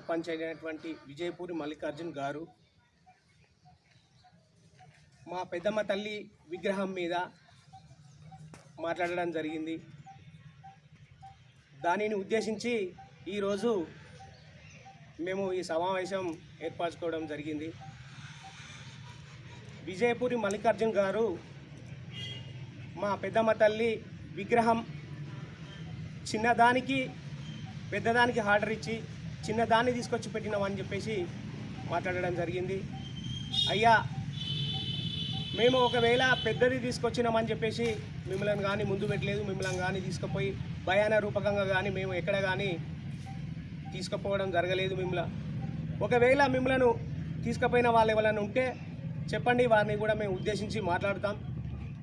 సర్పంచ్ అయినటువంటి విజయపూరి మల్లికార్జున్ గారు మా పెద్దమ్మ తల్లి విగ్రహం మీద మాట్లాడడం జరిగింది. దానిని ఉద్దేశించి ఈరోజు మేము ఈ సమావేశం ఏర్పరచుకోవడం జరిగింది. విజయపూరి మల్లికార్జున్ గారు మా పెద్దమ్మ తల్లి విగ్రహం చిన్నదానికి పెద్దదానికి ఆర్డర్ ఇచ్చి చిన్నదాన్ని తీసుకొచ్చి పెట్టినామని చెప్పేసి మాట్లాడడం జరిగింది. అయ్యా మేము ఒకవేళ పెద్దది తీసుకొచ్చినామని చెప్పేసి మిమ్మల్ని కానీ ముందు పెట్టలేదు మిమ్మల్ని కానీ తీసుకుపోయి భయాన రూపకంగా కానీ మేము ఎక్కడ కానీ తీసుకుపోవడం జరగలేదు మిమ్మల్ని. ఒకవేళ మిమ్మల్ని తీసుకుపోయిన వాళ్ళు ఎవరైనా ఉంటే చెప్పండి వారిని కూడా మేము ఉద్దేశించి మాట్లాడుతాం.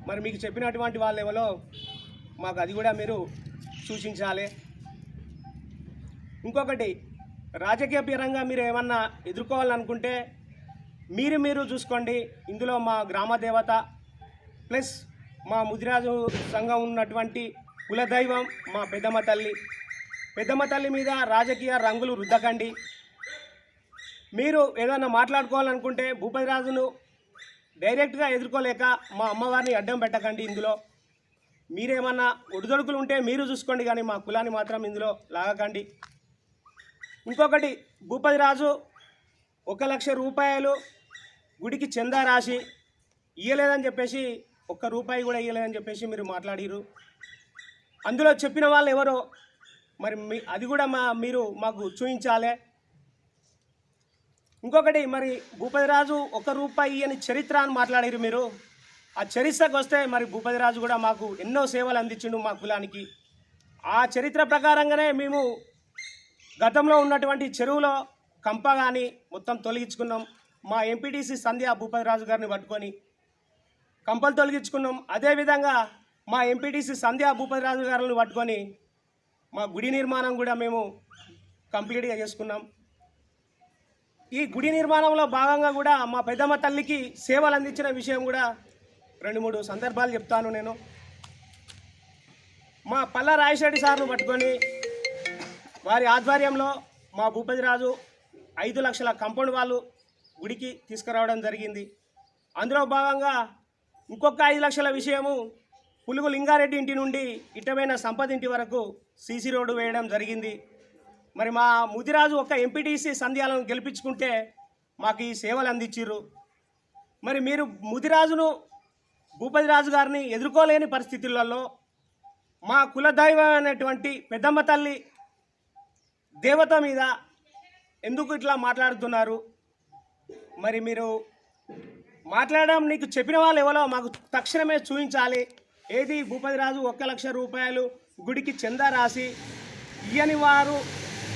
మరి మీకు చెప్పినటువంటి వాళ్ళు ఎవరో మాకు అది కూడా మీరు సూచించాలి. ఇంకొకటి రాజకీయ పరంగా మీరు ఏమన్నా ఎదుర్కోవాలనుకుంటే మీరు మీరు చూసుకోండి. ఇందులో మా గ్రామ దేవత ప్లస్ మా ముదిరాజు సంఘం ఉన్నటువంటి కులదైవం మా పెద్దమ్మ తల్లి. పెద్దమ్మ తల్లి మీద రాజకీయ రంగులు రుద్దకండి. మీరు ఏదైనా మాట్లాడుకోవాలనుకుంటే భూపతిరాజును డైరెక్ట్గా ఎదుర్కోలేక మా అమ్మవారిని అడ్డం పెట్టకండి ఇందులో. మీరేమన్నా ఒడిదొడుకులు ఉంటే మీరు చూసుకోండి కానీ మా కులాన్ని మాత్రం ఇందులో లాగకండి. ఇంకొకటి భూపతిరాజు ఒక లక్ష రూపాయలు గుడికి చందా రాసి ఇయ్యలేదని చెప్పేసి ఒక్క రూపాయి కూడా ఇయ్యలేదని చెప్పేసి మీరు మాట్లాడిరు అందులో చెప్పిన వాళ్ళు ఎవరో మరి మీ అది కూడా మా మీరు మాకు చూపించాలి ఇంకొకటి మరి భూపతిరాజు ఒక రూపాయి అని చరిత్ర అని మాట్లాడారు మీరు. ఆ చరిత్రకు వస్తే మరి భూపతిరాజు కూడా మాకు ఎన్నో సేవలు అందించిండు మా కులానికి. ఆ చరిత్ర ప్రకారంగానే మేము గతంలో ఉన్నటువంటి చెరువులో కంప కానీ మొత్తం తొలగించుకున్నాం. మా ఎంపీటీసీ సంధ్య భూపతిరాజు గారిని పట్టుకొని కంపలు తొలగించుకున్నాం. అదేవిధంగా మా ఎంపీటీసీ సంధ్య భూపతిరాజు గారిని పట్టుకొని మా గుడి నిర్మాణం కూడా మేము కంప్లీట్గా చేసుకున్నాం. ఈ గుడి నిర్మాణంలో భాగంగా కూడా మా పెద్దమ్మ తల్లికి సేవలు అందించిన విషయం కూడా రెండు మూడు సందర్భాలు చెప్తాను నేను. మా పల్ల రాయశెట్టి సార్ను పట్టుకొని వారి ఆధ్వర్యంలో మా భూపతిరాజు ఐదు లక్షల కంపౌండ్ వాళ్ళు గుడికి తీసుకురావడం జరిగింది. అందులో భాగంగా ఇంకొక ఐదు లక్షల విషయము పులుగు లింగారెడ్డి ఇంటి నుండి ఇటమైన సంపద ఇంటి వరకు సీసీ రోడ్డు వేయడం జరిగింది. మరి మా ముదిరాజు ఒక ఎంపీటీసీ సంధ్యాలను గెలిపించుకుంటే మాకు ఈ సేవలు అందించిర్రు. మరి మీరు ముదిరాజును భూపతిరాజు గారిని ఎదుర్కోలేని పరిస్థితులలో మా కులదైవం అనేటువంటి పెద్దమ్మ తల్లి దేవత మీద ఎందుకు ఇట్లా మాట్లాడుతున్నారు? మరి మీరు మాట్లాడడం నీకు చెప్పిన వాళ్ళు ఎవరో మాకు తక్షణమే చూపించాలి. ఏది భూపతిరాజు ఒక్క లక్ష రూపాయలు గుడికి చందా రాసి ఇయ్యని వారు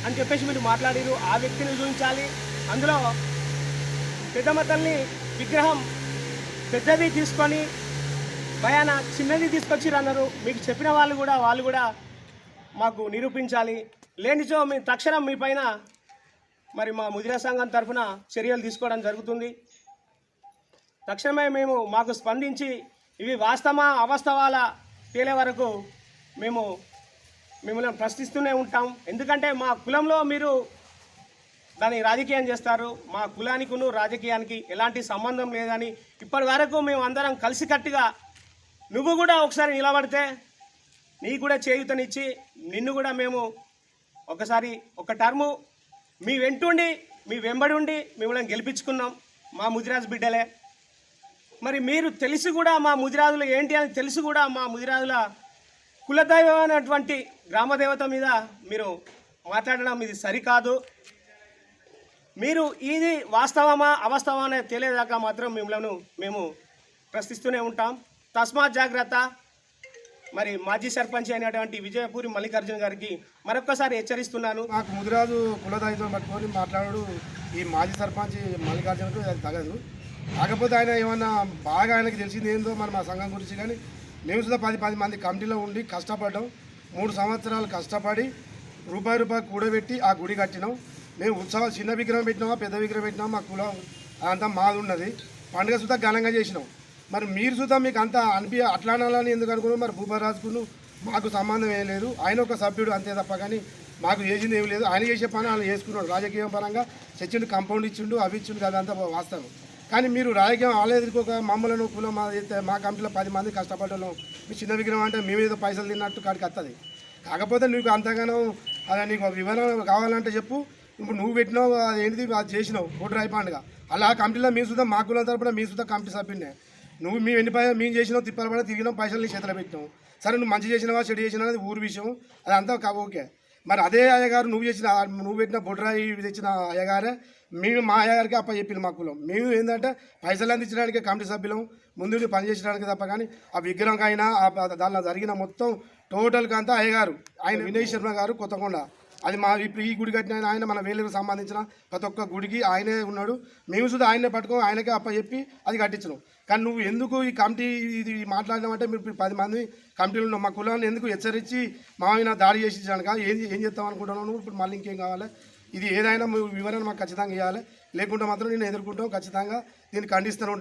అని చెప్పేసి మీరు మాట్లాడిరు. ఆ వ్యక్తిని చూపించాలి. అందులో పెద్దమ్మ తల్లి విగ్రహం పెద్దది తీసుకొని భయాన చిన్నది తీసుకొచ్చిరన్నారు. మీకు చెప్పిన వాళ్ళు కూడా వాళ్ళు కూడా మాకు నిరూపించాలి. లేనిచో మీ తక్షణం మీ పైన మరి మా ముదిరా సంఘం తరఫున చర్యలు తీసుకోవడం జరుగుతుంది. తక్షణమే మేము మాకు స్పందించి ఇవి వాస్తవా అవాస్తవాల తేలే వరకు మేము మిమ్మల్ని ప్రశ్నిస్తూనే ఉంటాం. ఎందుకంటే మా కులంలో మీరు దాన్ని రాజకీయం చేస్తారు. మా కులానికిను రాజకీయానికి ఎలాంటి సంబంధం లేదని ఇప్పటి వరకు మేము అందరం కలిసికట్టుగా నువ్వు కూడా ఒకసారి నిలబడితే నీకు కూడా చేయుతనిచ్చి నిన్ను కూడా మేము ఒకసారి ఒక టర్ము మీ వెంటుండి మీ వెంబడి ఉండి మిమ్మల్ని గెలిపించుకున్నాం మా ముదిరాజు బిడ్డలే. మరి మీరు తెలిసి కూడా మా ముదిరాజులు ఏంటి అని తెలిసి కూడా మా ముదిరాజుల కులదైవమైనటువంటి గ్రామదేవత మీద మీరు మాట్లాడడం ఇది సరికాదు. మీరు ఇది వాస్తవమా అవాస్తవమా అనేది తెలియదాకా మాత్రం మిమ్మల్ని మేము ప్రశ్నిస్తూనే ఉంటాం. తస్మాత్ జాగ్రత్త. మరి మాజీ సర్పంచ్ అయినటువంటి విజయపూరి మల్లికార్జున గారికి మరొకసారి హెచ్చరిస్తున్నాను. మాకు ముదిరాజు కులదాయితో పట్టుకొని మాట్లాడు. ఈ మాజీ సర్పంచ్ మల్లికార్జునకు అది తగదు. కాకపోతే ఆయన ఏమన్నా బాగా ఆయనకి తెలిసింది ఏందో మరి మా సంఘం గురించి కానీ మేము సుధా పది పది మంది కమిటీలో ఉండి కష్టపడ్డాం. మూడు సంవత్సరాలు కష్టపడి రూపాయి రూపాయి కూడబెట్టి ఆ గుడి కట్టినాం. మేము ఉత్సవాలు చిన్న విగ్రహం పెట్టినామా పెద్ద విగ్రహం పెట్టినామా మా కులం అదంతా మాది ఉన్నది. పండుగ సుధా ఘనంగా చేసినాం. మరి మీరు చూద్దాం మీకు అంత అనిపి అట్లా అనాలని ఎందుకు అనుకున్నారు? మరి భూపరాజుకును మాకు సంబంధం ఏం లేదు. ఆయన ఒక సభ్యుడు అంతే తప్ప కానీ మాకు చేసింది ఏం లేదు. ఆయన చేసే పని ఆయన చేసుకున్నాడు. రాజకీయ పరంగా చచ్చిండు కాంపౌండ్ ఇచ్చిండు అవి ఇచ్చిండు అదంతా వాస్తవం. కానీ మీరు రాజకీయం వాళ్ళ ఒక మమ్మల్ని కులం మా అయితే మా కంపెనీలో పది మంది కష్టపడ్డాం మీ చిన్న విగ్రహం అంటే మేము ఏదో పైసలు తిన్నట్టు కాడికి వస్తుంది కాకపోతే నీకు అంతగానో అలా నీకు వివరణ కావాలంటే చెప్పు. ఇప్పుడు నువ్వు పెట్టినావు అది ఏంటిది? అది చేసినావు ఓటు రాయి పండుగ అలా కంపెనీలో మీ సుధా మా కులం తరపున మీ సుధా కంపెనీ సభ్యున్నే నువ్వు మేము ఎన్ని పైసలు మేము చేసినావు తిప్పాల పడ తిరిగినాం పైసలు నీ చేతిలో పెట్టినావు. సరే నువ్వు మంచి చేసినావా చెడు చేసినా అది ఊరు విషయం. అదంతా ఓకే. మరి అదే అయ్యగారు నువ్వు చేసిన నువ్వు పెట్టిన బొడ్రాయి తెచ్చిన అయ్యగారే మేము మా అయ్యగారికి అప్ప చెప్పిన మా కులం. మేము ఏంటంటే పైసలు అందించడానికి కమిటీ సభ్యులం ముందు పని చేసడానికి తప్ప కానీ ఆ విగ్రహం అయినా ఆ దానిలో జరిగిన మొత్తం టోటల్గా అంతా అయ్యగారు. ఆయన వినయ్ శర్మ గారు కొత్తకొండ అది మా ఇప్పుడు ఈ గుడి కట్టిన ఆయన- మన వేలకు సంబంధించిన ప్రతి ఒక్క గుడికి ఆయనే ఉన్నాడు. మేము సుధా ఆయనే పట్టుకొని ఆయనకే అప్ప చెప్పి అది కట్టించినాం. కానీ నువ్వు ఎందుకు ఈ కమిటీ ఇది మాట్లాడినామంటే మీరు పది మంది కమిటీలు ఉన్నాం. మా కులాన్ని ఎందుకు హెచ్చరించి మా ఆయన దాడి చేసి కానీ ఏం ఏం చేస్తాం అనుకుంటున్నావు నువ్వు? ఇప్పుడు మళ్ళీ ఇంకేం కావాలి? ఇది ఏదైనా వివరణ మాకు ఖచ్చితంగా ఇవ్వాలి. లేకుంటే మాత్రం నేను ఎదుర్కొంటాం ఖచ్చితంగా. దీన్ని ఖండిస్తూనే ఉంటాం.